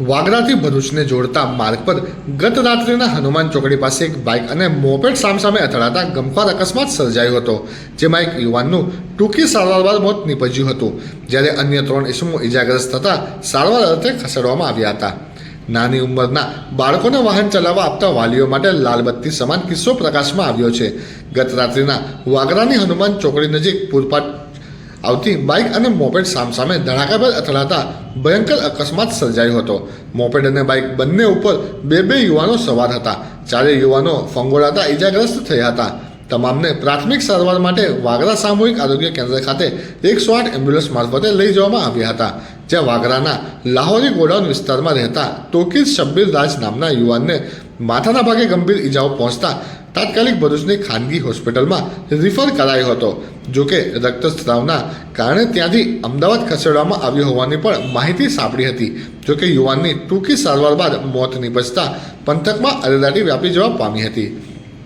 વાગરાથી ભરૂચને જોડતા માર્ગ પર ગત રાત્રિના હનુમાન ચોકડી પાસે એક બાઇક અને મોપેડ સામસામે અથડાતા ગમખ્વાર અકસ્માત સર્જાયો હતો, જેમાં એક યુવાનનું ટૂંકી સારવાર બાદ મોત નીપજ્યું હતું, જ્યારે અન્ય ત્રણ ઇસમો ઇજાગ્રસ્ત થતાં સારવાર અર્થે ખસેડવામાં આવ્યા હતા. નાની ઉંમરના બાળકોને વાહન ચલાવવા આપતા વાલીઓ માટે લાલબત્તી સમાન કિસ્સો પ્રકાશમાં આવ્યો છે. ગત રાત્રિના વાગરાની હનુમાન ચોકડી નજીક પૂરપાટ આવતી બાઇક અને મોપેડ સામસામે ધડાકાભેર અથડાતા ભયંકર અકસ્માત સર્જાયો હતો. મોપેડ અને બાઇક બંને ઉપર બે બે યુવાનો સવાર હતા. ચારેય યુવાનો ફંગોળાતા ઇજાગ્રસ્ત થયા હતા. તમામને પ્રાથમિક સારવાર માટે વાગરા સામૂહિક આરોગ્ય કેન્દ્ર ખાતે એકસો આઠ એમ્બ્યુલન્સ મારફતે લઈ જવામાં આવ્યા હતા. જ્યાં વાગરાના લાહોરી ગોડાઉન વિસ્તારમાં રહેતા તોકીર શબ્બીર રાજ નામના યુવાનને માથાના ભાગે ગંભીર ઇજાઓ પહોંચતા તાત્કાલિક ભરૂચની ખાનગી હોસ્પિટલમાં રિફર કરાયો હતો. જોકે રક્તસ્રાવના કારણે ત્યાંથી અમદાવાદ ખસેડવામાં આવ્યો હોવાની પણ માહિતી સાંપડી હતી. જોકે યુવાનની ટૂંકી સારવાર બાદ મોત નિપજતા પંથકમાં અરેરાટી વ્યાપી જવા પામી હતી.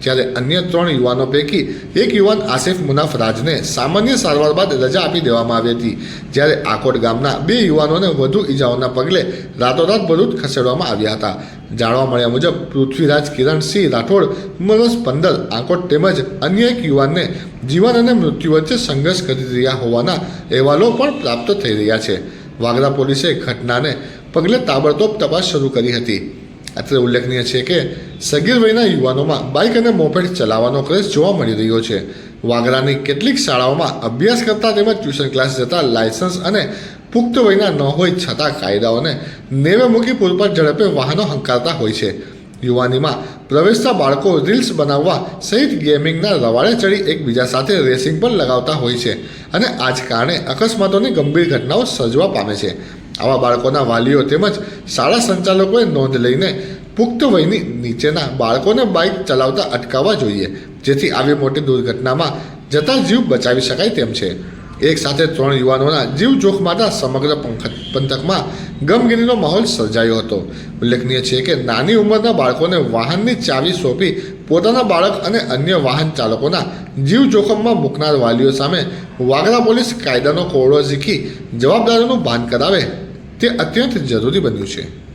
જ્યારે અન્ય ત્રણ યુવાનો પૈકી એક યુવાન આસિફ મુનાફ રાજને સામાન્ય સારવાર બાદ રજા આપી દેવામાં આવી હતી. જ્યારે આકોટ ગામના બે યુવાનોને વધુ ઈજાઓના પગલે રાતોરાત ભરૂચ ખસેડવામાં આવ્યા હતા. જાણવા મળ્યા મુજબ, પૃથ્વીરાજ કિરણસિંહ રાઠોડ વર્ષ પંદર આકોટ તેમજ અન્ય એક યુવાનને જીવન અને મૃત્યુ વચ્ચે સંઘર્ષ કરી રહ્યા હોવાના અહેવાલો પણ પ્રાપ્ત થઈ રહ્યા છે. વાગરા પોલીસે ઘટનાને પગલે તાબડતોબ તપાસ શરૂ કરી હતી. અત્રે ઉલ્લેખનીય છે કે સગીર વયના યુવાનોમાં બાઇક અને મોપેડ ચલાવવાનો ક્રેઝ જોવા મળી રહ્યો છે. વાગરાની કેટલીક શાળાઓમાં અભ્યાસ કરતા તેમજ ટ્યુશન ક્લાસ જતા લાયસન્સ અને પુખ્ત વયના ન હોય છતાં કાયદાઓને નેવે મૂકી પૂરપાટ ઝડપે વાહનો હંકારતા હોય છે. યુવાનીમાં પ્રવેશતા બાળકો રીલ્સ બનાવવા સહિત ગેમિંગના રવાડે ચડી એકબીજા સાથે રેસિંગ પણ લગાવતા હોય છે અને આ જ કારણે અકસ્માતોની ગંભીર ઘટનાઓ સર્જવા પામે છે. આવા બાળકોના વાલીઓ તેમજ શાળા સંચાલકોએ નોંધ લઈને પુખ્ત વયની નીચેના બાળકોને બાઇક ચલાવતા અટકાવવા જોઈએ, જેથી આવી મોટી દુર્ઘટનામાં જતા જીવ બચાવી શકાય તેમ છે. એક સાથે ત્રણ યુવાનોના જીવ જોખમાતા સમગ્ર પંથકમાં ગમગીનીનો માહોલ સર્જાયો હતો. ઉલ્લેખનીય છે કે નાની ઉંમરના બાળકોને વાહનની ચાવી સોંપી પોતાના બાળક અને અન્ય વાહન ચાલકોના જીવ જોખમમાં મૂકનાર વાલીઓ સામે વાગરા પોલીસ કાયદાનો કોરડો ઝીકી જવાબદારોનું ભાન કરાવે તે અત્યંત જરૂરી બન્યું છે.